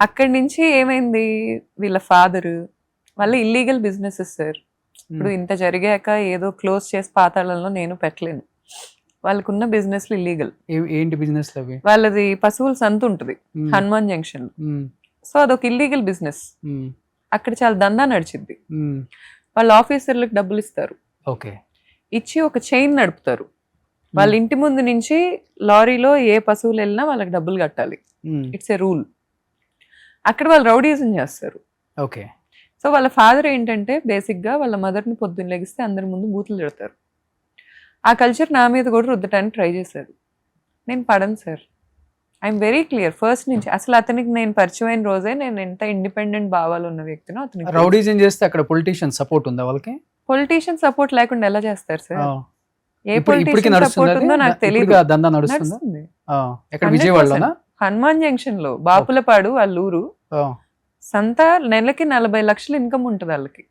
అక్కడి నుంచి ఏమైంది? వీళ్ళ ఫాదర్ వాళ్ళ ఇల్లీగల్ బిజినెసెస్ సార్ ఇప్పుడు ఇంత జరిగాక ఏదో క్లోజ్ చేసి పాతాళంలో నేను పెట్టలేను. వాళ్ళకున్న బిజినెస్లు ఇల్లీగల్ ఏంటి బిజినెస్ వాళ్ళది పశువుల సంత ఉంటుంది మ్మ్. హనుమాన్ జంక్షన్ మ్మ్. సో అదొక ఇల్లీగల్ బిజినెస్. అక్కడ చాలా దందా నడిచిద్ది. మ్మ్. వాళ్ళ ఆఫీసర్లకు డబ్బులు ఇస్తారు. ఓకే. ఇచ్చి ఒక చైన్ నడుపుతారు. వాళ్ళ ఇంటి ముందు నుంచి లారీలో ఏ పశువులు వెళ్ళినా వాళ్ళకి డబ్బులు కట్టాలి. ఇట్స్ ఏ రూల్ అక్కడ వాళ్ళు రౌడీజం చేస్తారు. ఓకే. సో వాళ్ళ ఫాదర్ ఏంటంటే బేసిక్గా వాళ్ళ మదర్ని పొద్దున్న లెగిస్తే అందరి ముందు బూతులు తిడతారు. ఆ కల్చర్ నా మీద కూడా రుద్దటానికి ట్రై చేశారు. నేను పడను sir. I'm very clear. First నుంచి అసలు అతనికి నేను పరిచయం అయిన రోజే నేను ఎంత ఇండిపెండెంట్ భావాలు ఉన్న వ్యక్తినో అతనికి రౌడీజం చేస్తే అక్కడ పొలిటీషియన్ సపోర్ట్ ఉందా వాళ్ళకి? పొలిటీషియన్ సపోర్ట్ లేకుండా ఎలా చేస్తారు సార్. ఏ పొలిటీషియన్ సపోర్ట్ ఉందో నాకు తెలియదు ఇప్పటికి ఆ దందా నడుస్తుందా? నడుస్తుంది. ఆ. ఎక్కడ 100%. విజయవాడలోనా? హనుమాన్ జంక్షన్లో బాపులపాడు వాళ్ళ ఊరు. సంత నెలకి నలభై లక్షలు ఇన్కమ్ ఉంటుంది వాళ్ళకి.